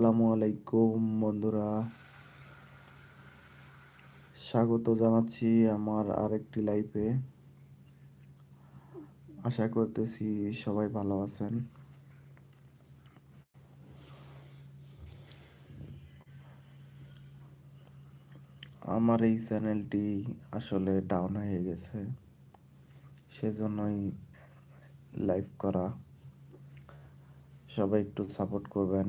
আসসালামু আলাইকুম, বন্ধুরা। স্বাগত জানাচ্ছি আমার আরেকটি লাইফে। আশা করতেছি সবাই ভালো আছেন। আমার এই চ্যানেলটি আসলে ডাউন হয়ে গেছে, সেজন্যই লাইভ করা। সবাই একটু সাপোর্ট করবেন।